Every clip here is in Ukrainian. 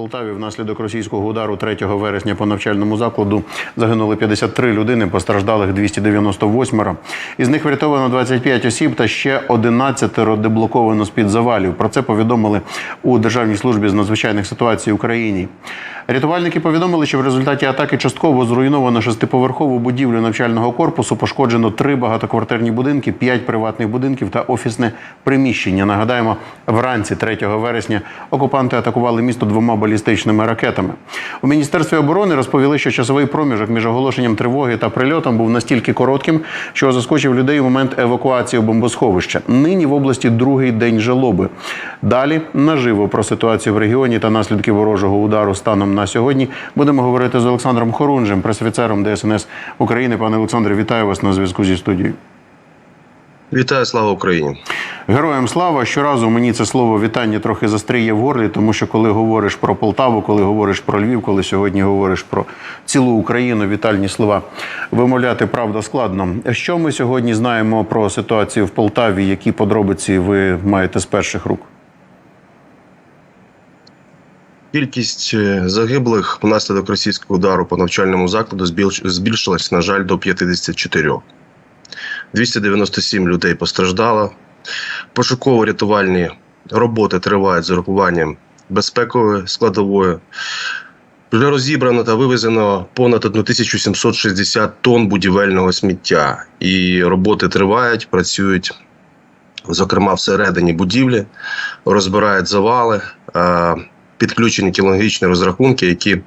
Полтаві внаслідок російського удару 3 вересня по навчальному закладу загинули 53 людини, постраждалих 298. Із них врятовано 25 осіб та ще 11 деблоковано з-під завалів. Про це повідомили у Державній службі з надзвичайних ситуацій Україні. Рятувальники повідомили, що в результаті атаки частково зруйновано шестиповерхову будівлю навчального корпусу, пошкоджено три багатоквартирні будинки, п'ять приватних будинків та офісне приміщення. Нагадаємо, вранці 3 вересня окупанти атакували місто двома балістичними ракетами. У міністерстві оборони розповіли, що часовий проміжок між оголошенням тривоги та прильотом був настільки коротким, що заскочив людей у момент евакуації у бомбосховища. Нині в області другий день жалоби. Далі наживо про ситуацію в регіоні та наслідки ворожого удару станом на сьогодні будемо говорити з Олександром Хорунжем, пресофіцером ДСНС України. Пане Олександре, вітаю вас на зв'язку зі студією. Вітаю, слава Україні! Героям слава щоразу мені це слово вітання трохи застріє в горлі, тому що коли говориш про Полтаву, коли говориш про Львів, коли сьогодні говориш про цілу Україну, вітальні слова вимовляти правда складно. Що ми сьогодні знаємо про ситуацію в Полтаві? Які подробиці ви маєте з перших рук? Кількість е, загиблих внаслідок російського удару по навчальному закладу збільш- збільшилась, на жаль, до 54. 297 людей постраждало. Пошуково-рятувальні роботи тривають з урахуванням безпекової складової. Вже розібрано та вивезено понад 1760 тонн будівельного сміття. І роботи тривають, працюють, зокрема, всередині будівлі, розбирають завали. Підключені кілогічні розрахунки, які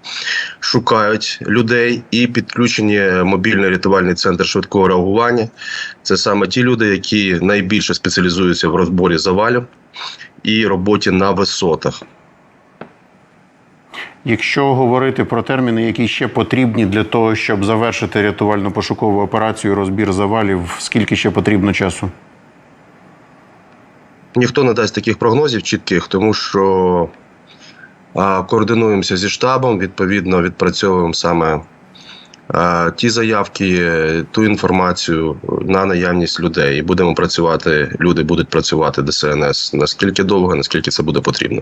шукають людей, і підключені мобільний рятувальний центр швидкого реагування. Це саме ті люди, які найбільше спеціалізуються в розборі завалів і роботі на висотах. Якщо говорити про терміни, які ще потрібні для того, щоб завершити рятувально-пошукову операцію, розбір завалів, скільки ще потрібно часу? Ніхто не дасть таких прогнозів чітких, тому що координуємося зі штабом, відповідно відпрацьовуємо саме ті заявки, ту інформацію на наявність людей. І будемо працювати. Люди будуть працювати ДСНС наскільки довго, наскільки це буде потрібно.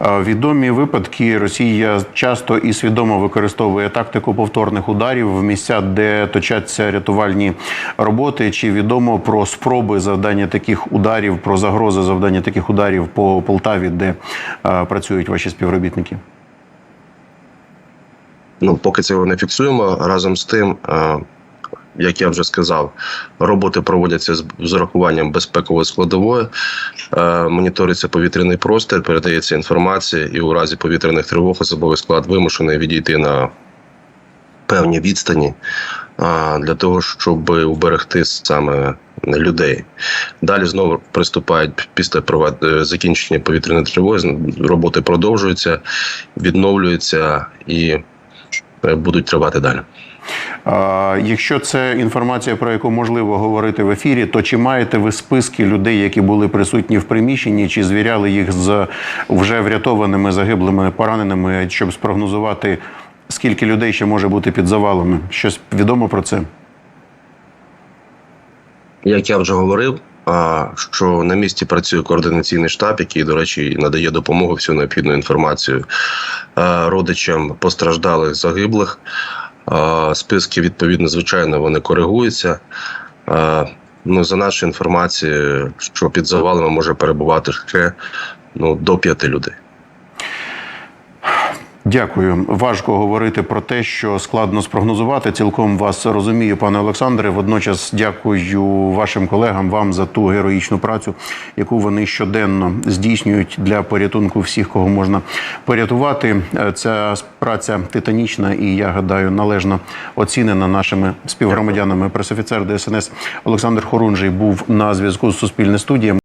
Е, Відомі випадки Росія часто і свідомо використовує тактику повторних ударів в місця, де точаться рятувальні роботи. Чи відомо про спроби завдання таких ударів, про загрози завдання таких ударів по Полтаві, де е, працюють ваші співробітники? Ну, поки цього не фіксуємо. Разом з тим, е, як я вже сказав, роботи проводяться з урахуванням безпекової складової. Е, Моніториться повітряний простір, передається інформація, і у разі повітряних тривог особовий склад вимушений відійти на певні відстані для того, щоб уберегти саме людей. Далі знову приступають після е, закінчення повітряної тривоги. Роботи продовжуються, відновлюються і е, будуть тривати далі. А, Якщо це інформація, про яку можливо говорити в ефірі, то чи маєте ви списки людей, які були присутні в приміщенні, чи звіряли їх з вже врятованими загиблими пораненими, щоб спрогнозувати, скільки людей ще може бути під завалами? Щось відомо про це? Як я вже говорив, що на місці працює координаційний штаб, який, до речі, надає допомогу всю необхідну інформацію родичам постраждалих загиблих. Списки відповідно, звичайно, вони коригуються. Ну, за нашою інформацією, що під завалами може перебувати ще ну, до п'яти людей. Дякую. Важко говорити про те, що складно спрогнозувати. Цілком вас розумію, пане Олександре. Водночас дякую вашим колегам вам за ту героїчну працю, яку вони щоденно здійснюють для порятунку всіх, кого можна порятувати. Е, Ця праця титанічна і я гадаю належно оцінена нашими співгромадянами. Пресофіцер ДСНС Олександр Хорунжий був на зв'язку з Суспільне студієм.